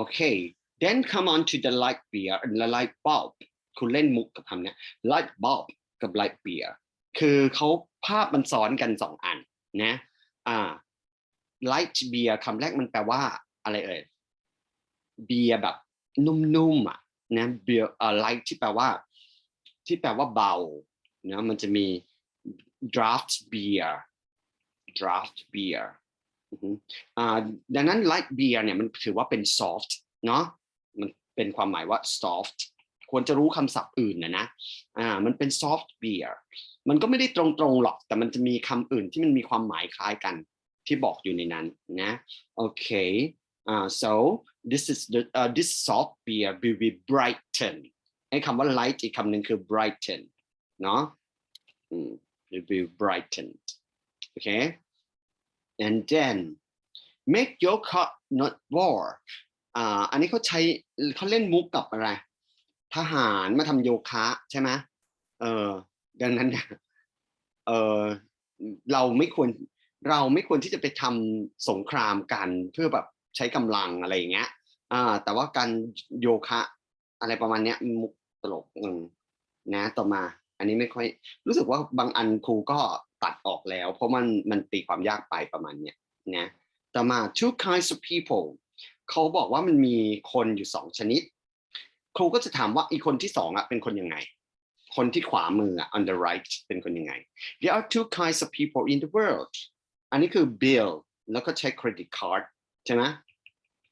okay then come on to the light beer and the light bulb คุณเล่นมุกกับคำเนี้ย light bulb กับ light beer คือเขาภาพมันซ้อนกันสองอันนะอ่า light beer คำแรกมันแปลว่าอะไรเอ่ยเบียร์แบบนุ่มๆอะนะเบียร์อ่อ light ที่แปลว่า ที่แปลว่าเบานะมันจะมี draft beer draft beer ดังนั้น light beer เนี่ยมันถือว่าเป็น soft เนาะมันเป็นความหมายว่า soft ควรจะรู้คำศัพท์อื่นนะนะอ่ามันเป็น soft beer มันก็ไม่ได้ตรงๆหรอก แต่มันจะมีคำอื่นที่มันมีความหมายคล้ายกันที่บอกอยู่ในนั้นนะโอเคอ่า so this is the uh, this soft beer will be brighten ไอ้คำว่า light อีกคำหนึ่งคือ brighten เนาะอืม will be brightened okay and then make your cup not war อ่าอันนี้เขาใช้เขาเล่นมุกกับอะไร ทหารมาทำโยคะใช่ไหมเออดังนั้นเนี่ยเออเราไม่ควรเราไม่ควรที่จะไปทำสงครามกันเพื่อแบบใช้กำลังอะไรอย่างเงี้ยอ่าแต่ว่าการโยคะ อะไรประมาณเนี้ยมุกตลกอืมนะต่อมา อันนี้ไม่ค่อยรู้สึกว่าบางอันครูก็ ตัดออกแล้ว เพราะมันมันตีความยากไปประมาณเนี้ยนะต่อมา two kinds of people เขาบอกว่ามันมีคนอยู่สองชนิด ครูก็จะถามว่าอีกคนที่สองอะเป็นคนยังไง คนที่ขวามืออะ on the right เป็นคนยังไง there are two kinds of people in the world อันนี้คือ bill แล้วก็ใช้ credit card ใช่ไหม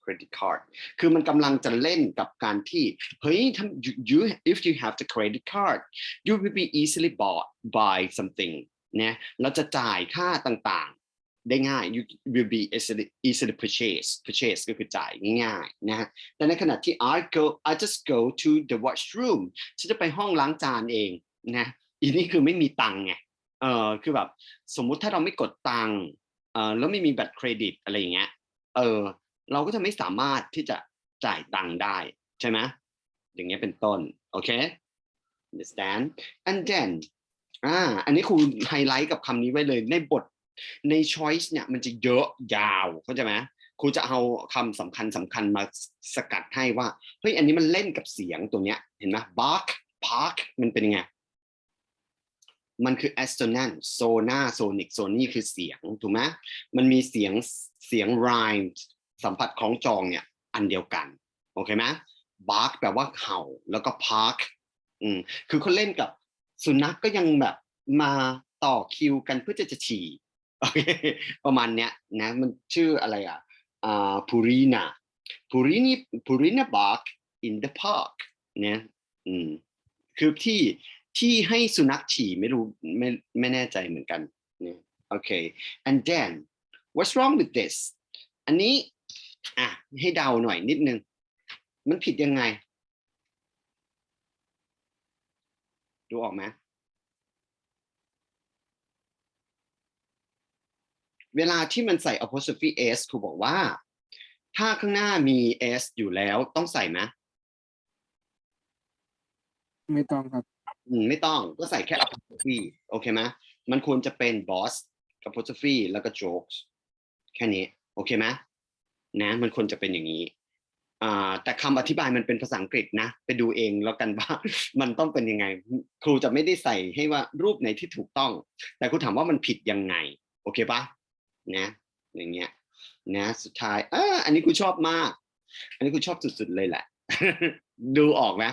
credit card คือมันกำลังจะเล่นกับการที่ เฮ้ยถ้า you, you if you have the credit card you will be easily bought by something นะเราจะจ่ายค่าต่างๆ ได้ง่าย you will be easily easily purchase purchase ก็คือจ่ายง่ายๆนะแต่ในขณะที่ I go I just go to the washroom ฉันจะไปห้องล้างจานเองนะอีนี่คือไม่มีตังค์ไงเออคือแบบสมมุติถ้าเราไม่กดตังค์เออแล้วไม่มีบัตรเครดิตอะไรอย่างเงี้ยเออเราก็จะไม่สามารถที่จะจ่ายตังค์ได้ใช่ไหมอย่างเงี้ยเป็นต้นโอเค understand and then อ่าอันนี้ครูไฮไลท์กับคำนี้ไว้เลยในบทใน choice เนี่ยมันจะเยอะยาวเข้าใจไหมครูจะเอาคำสำคัญสำคัญมาสกัดให้ว่าเฮ้ยอันนี้มันเล่นกับเสียงตัวเนี้ยเห็นไหม bark park มันเป็นยังไง มันคือ assonant sona sonic sony คือเสียงถูกไหมมันมีเสียงเสียง rhyme สัมผัสของจองเนี่ยอันเดียวกันโอเคไหม bark แปลว่าเห่าแล้วก็ park อืมคือเขาเล่นกับ สุนัขก็ยังแบบมาต่อคิวกันเพื่อจะจะฉี่โอเคประมาณเนี้ยนะมันชื่ออะไรอะอ่า purina purini purina bark in the park เนี่ยอืมคือที่ที่ให้สุนัขฉี่ไม่รู้ไม่ไม่แน่ใจเหมือนกันเนี่ยโอเค and then what's wrong with this อันนี้อะให้เดาหน่อยนิดนึง มันผิดยังไง ดูออกไหมเวลาที่มันใส่ apostrophe s ครูบอกว่า ถ้าข้างหน้ามี s อยู่แล้วต้องใส่ไหมไม่ต้องครับอืมไม่ต้องก็ใส่แค่ apostrophe โอเคไหมมันควรจะเป็น boss apostrophe แล้วก็ jokes แค่นี้ โอเคไหมนะ มันควรจะเป็นอย่างนี้อ่า แต่คำอธิบายมันเป็นภาษาอังกฤษนะ ไปดูเองแล้วกันว่ามันต้องเป็นยังไง ครูจะไม่ได้ใส่ให้ว่ารูปไหนที่ถูกต้อง แต่ครูถามว่ามันผิดยังไง โอเคปะนะอย่างเงี้ยนะสุดท้ายอ่าอันนี้ครูชอบมาก อันนี้ครูชอบสุดๆเลยแหละ ดูออกไหม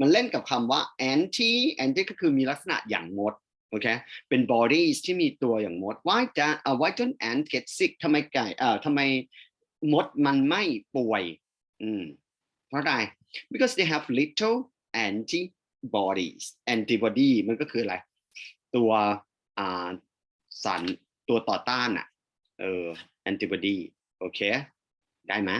มันเล่นกับคำว่า anti anti ก็คือมีลักษณะอย่างมดโอเคเป็น bodies ที่มีตัวอย่างมด why do uh, why don't ant get sick ทำไมไก่เอ่อทำไมมดมันไม่ป่วย อืมเพราะอะไร because they have little antibodies antibody มันก็คืออะไร ตัวอ่าสารตัวต่อต้านอะเออ antibody โอเค ได้ไหม